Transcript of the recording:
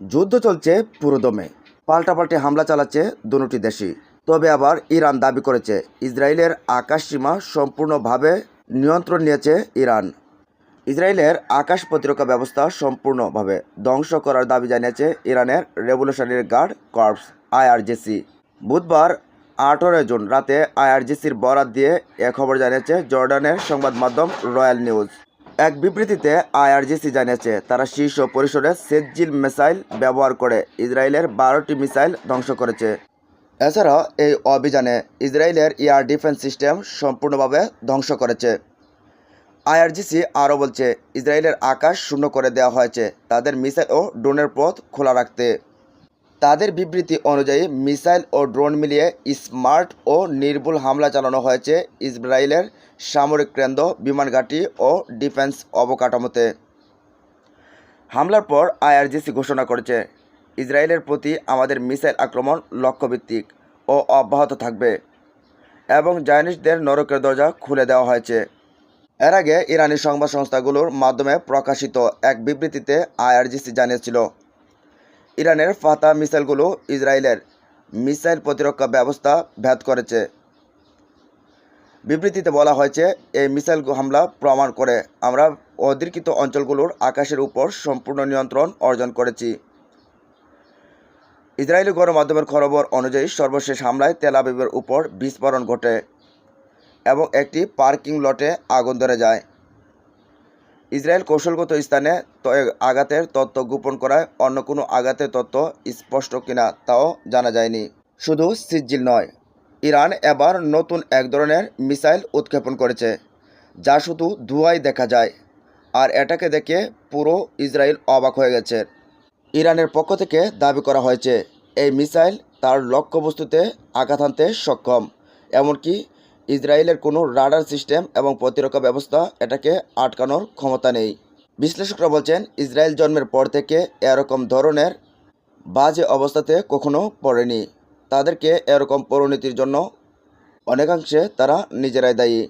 যুদ্ধ চলছে পুরোদমে। পাল্টাপাল্টি হামলা চালাচ্ছে দুটি দেশই। তবে আবার ইরান দাবি করেছে, ইসরায়েলের আকাশ সীমা সম্পূর্ণভাবে নিয়ন্ত্রণ নিয়েছে ইরান। ইসরায়েলের আকাশ প্রতিরক্ষা ব্যবস্থা সম্পূর্ণভাবে ধ্বংস করার দাবি জানিয়েছে ইরানের রেভলিউশনারি গার্ড কর্পস, আইআরজিসি। বুধবার আঠারো জুন রাতে আইআরজিসির বরাত দিয়ে এ খবর জানিয়েছে জর্ডানের সংবাদ মাধ্যম রয়্যাল নিউজ। এক বিবৃতিতে আইআরজিসি জানিয়েছে, তারা শীর্ষ পরিসরে সেজ্জিল মিসাইল ব্যবহার করে ইসরায়েলের বারোটি মিসাইল ধ্বংস করেছে। এছাড়াও, এই অভিযানে ইসরায়েলের এয়ার ডিফেন্স সিস্টেম সম্পূর্ণভাবে ধ্বংস করেছে। আইআরজিসি আরও বলছে, ইসরায়েলের আকাশ শূন্য করে দেওয়া হয়েছে, তাদের মিসাইল ও ড্রোনের পথ খোলা রাখতে। তাদের বিবৃতি অনুযায়ী মিসাইল ও ড্রোন মিলিয়ে স্মার্ট ও নির্ভুল হামলা চালানো হয়েছে ইসরায়েলের সামরিক কেন্দ্র বিমান ঘাঁটি ও ডিফেন্স অবকাঠামোতে। হামলার পর আইআরজিসি ঘোষণা করেছে, ইসরায়েলের প্রতি আমাদের মিসাইল আক্রমণ লক্ষ্যভিত্তিক ও অব্যাহত থাকবে এবং জায়নিস্টদের নরকের দরজা খুলে দেওয়া হয়েছে। এর আগে ইরানি সংবাদ সংস্থাগুলোর মাধ্যমে প্রকাশিত এক বিবৃতিতে আইআরজিসি জানিয়েছিল ইরানের ফাতা মিসাইলগুলো ইসরায়েলের মিসাইল প্রতিরক্ষা ব্যবস্থা ভেদ করেছে। বিবৃতিতে বলা হয়েছে, এই মিসাইল হামলা প্রমাণ করে আমরা অধিকৃত অঞ্চলগুলোর আকাশের উপর সম্পূর্ণ নিয়ন্ত্রণ অর্জন করেছি। ইসরায়েলি গণমাধ্যমের খবর অনুযায়ী সর্বশেষ হামলায় তেল আবিবের উপর বিস্ফোরণ ঘটে এবং একটি পার্কিং লটে আগুন ধরে যায়। ইসরায়েল কৌশলগত স্থানে আঘাতের তথ্য গোপন করায় অন্য কোনো আঘাতের তথ্য স্পষ্ট কিনা তাও জানা যায়নি। শুধু সিজ্জিল নয়, ইরান এবার নতুন এক ধরনের মিসাইল উৎক্ষেপণ করেছে, যা শুধু ধোঁয়ায় দেখা যায়, আর এটাকে দেখে পুরো ইসরায়েল অবাক হয়ে গেছে। ইরানের পক্ষ থেকে দাবি করা হয়েছে, এই মিসাইল তার লক্ষ্যবস্তুতে আঘাত হানতে সক্ষম, এমনকি ইসরায়েলের কোনো রাডার সিস্টেম এবং প্রতিরক্ষা ব্যবস্থা এটাকে আটকানোর ক্ষমতা নেই। বিশ্লেষকরা বলছেন, ইসরায়েল জন্মের পর থেকে এরকম ধরনের বাজে অবস্থাতে কখনো পড়েনি। তাদেরকে এরকম পরিণতির জন্য অনেকাংশে তারা নিজেরাই দায়ী।